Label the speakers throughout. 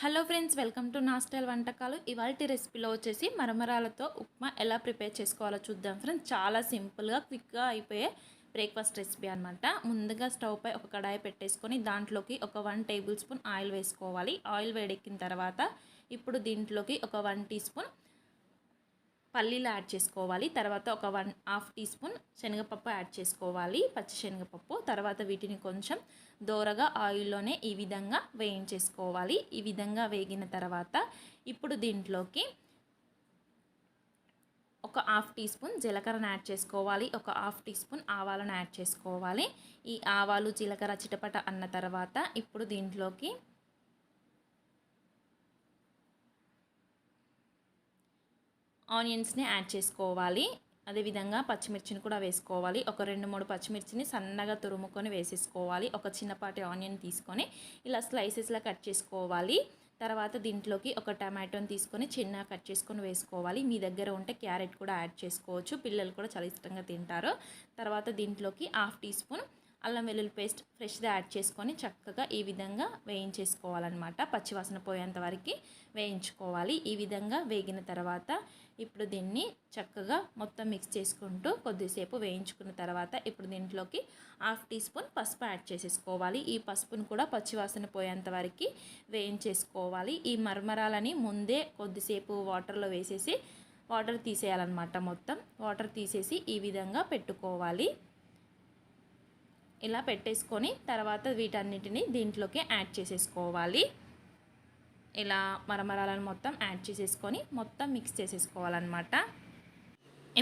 Speaker 1: Hello friends welcome to నా style వంటకాలు. ఇవాళ రెసిపీలో వచ్చేసి మరమరాలతో ఉప్మా ఎలా ప్రిపేర్ చేసుకోవాలో చూద్దాం ఫ్రెండ్స్. చాలా సింపుల్గా క్విక్గా అయిపోయే బ్రేక్ఫాస్ట్ రెసిపీ అనమాట ముందుగా స్టవ్ పై ఒక కడాయి పెట్టేసుకొని దాంట్లోకి ఒక వన్ టేబుల్ స్పూన్ ఆయిల్ వేసుకోవాలి. ఆయిల్ వేడెక్కిన తర్వాత ఇప్పుడు దీంట్లోకి ఒక వన్ టీ స్పూన్ పల్లీలు యాడ్ చేసుకోవాలి. తర్వాత ఒక వన్ హాఫ్ టీ స్పూన్ శనగపప్పు యాడ్ చేసుకోవాలి. పచ్చి శనగపప్పు. తర్వాత వీటిని కొంచెం దోరగా ఆయిల్లోనే ఈ విధంగా వేయించేసుకోవాలి. ఈ విధంగా వేగిన తర్వాత ఇప్పుడు దీంట్లోకి ఒక హాఫ్ టీ స్పూన్ జీలకర్రను యాడ్ చేసుకోవాలి. ఒక హాఫ్ టీ స్పూన్ ఆవాలను యాడ్ చేసుకోవాలి. ఈ ఆవాలు జీలకర్ర చిటపట అన్న తర్వాత ఇప్పుడు దీంట్లోకి ఆనియన్స్ని యాడ్ చేసుకోవాలి. అదేవిధంగా పచ్చిమిర్చిని కూడా వేసుకోవాలి. ఒక రెండు మూడు పచ్చిమిర్చిని సన్నగా తురుముకొని వేసేసుకోవాలి. ఒక చిన్నపాటి ఆనియన్ తీసుకొని ఇలా స్లైసెస్లా కట్ చేసుకోవాలి. తర్వాత దీంట్లోకి ఒక టమాటోని తీసుకొని చిన్న కట్ చేసుకొని వేసుకోవాలి. మీ దగ్గర ఉంటే క్యారెట్ కూడా యాడ్ చేసుకోవచ్చు. పిల్లలు కూడా చాలా ఇష్టంగా తింటారు. తర్వాత దీంట్లోకి హాఫ్ టీ స్పూన్ అల్లం వెల్లుల్లి పేస్ట్ ఫ్రెష్గా యాడ్ చేసుకొని చక్కగా ఈ విధంగా వేయించేసుకోవాలన్నమాట. పచ్చివాసన పోయేంత వరకు వేయించుకోవాలి. ఈ విధంగా వేగిన తర్వాత ఇప్పుడు దీన్ని చక్కగా మొత్తం మిక్స్ చేసుకుంటూ కొద్దిసేపు వేయించుకున్న తర్వాత ఇప్పుడు దీంట్లోకి హాఫ్ టీ స్పూన్ పసుపు యాడ్ చేసేసుకోవాలి. ఈ పసుపును కూడా పచ్చివాసన పోయేంత వరకు వేయించేసుకోవాలి. ఈ మర్మరాలని ముందే కొద్దిసేపు వాటర్లో వేసేసి వాటర్ తీసేయాలన్నమాట మొత్తం. వాటర్ తీసేసి ఈ విధంగా పెట్టుకోవాలి. ఇలా పెట్టేసుకొని తర్వాత వీటన్నిటిని దీంట్లోకి యాడ్ చేసేసుకోవాలి. ఇలా మరమరాలను మొత్తం యాడ్ చేసేసుకొని మొత్తం మిక్స్ చేసేసుకోవాలన్నమాట.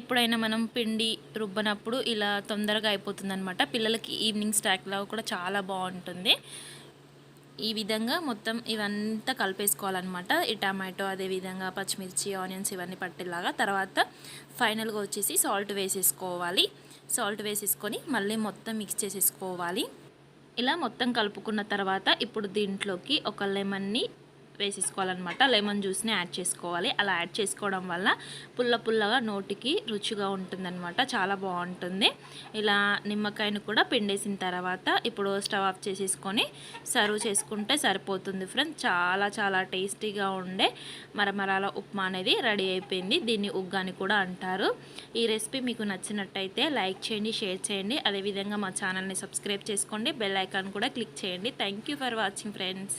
Speaker 1: ఎప్పుడైనా మనం పిండి రుబ్బనప్పుడు ఇలా తొందరగా అయిపోతుందనమాట పిల్లలకి ఈవినింగ్ స్టాక్లో కూడా చాలా బాగుంటుంది. ఈ విధంగా మొత్తం ఇవంతా కలిపేసుకోవాలన్నమాట. ఈ టమాటో అదేవిధంగా పచ్చిమిర్చి ఆనియన్స్ ఇవన్నీ పట్టేలాగా తర్వాత ఫైనల్గా వచ్చేసి సాల్ట్ వేసేసుకోవాలి. సాల్ట్ వేసేసుకొని మళ్ళీ మొత్తం మిక్స్ చేసేసుకోవాలి. ఇలా మొత్తం కలుపుకున్న తర్వాత ఇప్పుడు దీంట్లోకి ఒక లెమన్ని వేసేసుకోవాలన్నమాట. లెమన్ జ్యూస్ని యాడ్ చేసుకోవాలి. అలా యాడ్ చేసుకోవడం వల్ల పుల్ల పుల్లగా నోటికి రుచిగా ఉంటుందన్నమాట. చాలా బాగుంటుంది. ఇలా నిమ్మకాయను కూడా పిండేసిన తర్వాత ఇప్పుడు స్టవ్ ఆఫ్ చేసేసుకొని సర్వ్ చేసుకుంటే సరిపోతుంది ఫ్రెండ్స్. చాలా చాలా టేస్టీగా ఉండే మరమరాల ఉప్మా అనేది రెడీ అయిపోయింది. దీన్ని ఉగ్గాని కూడా అంటారు. ఈ రెసిపీ మీకు నచ్చినట్టయితే లైక్ చేయండి షేర్ చేయండి. అదేవిధంగా మా ఛానల్ని సబ్స్క్రైబ్ చేసుకోండి. బెల్ ఐకాన్ కూడా క్లిక్ చేయండి. Thank for watching friends.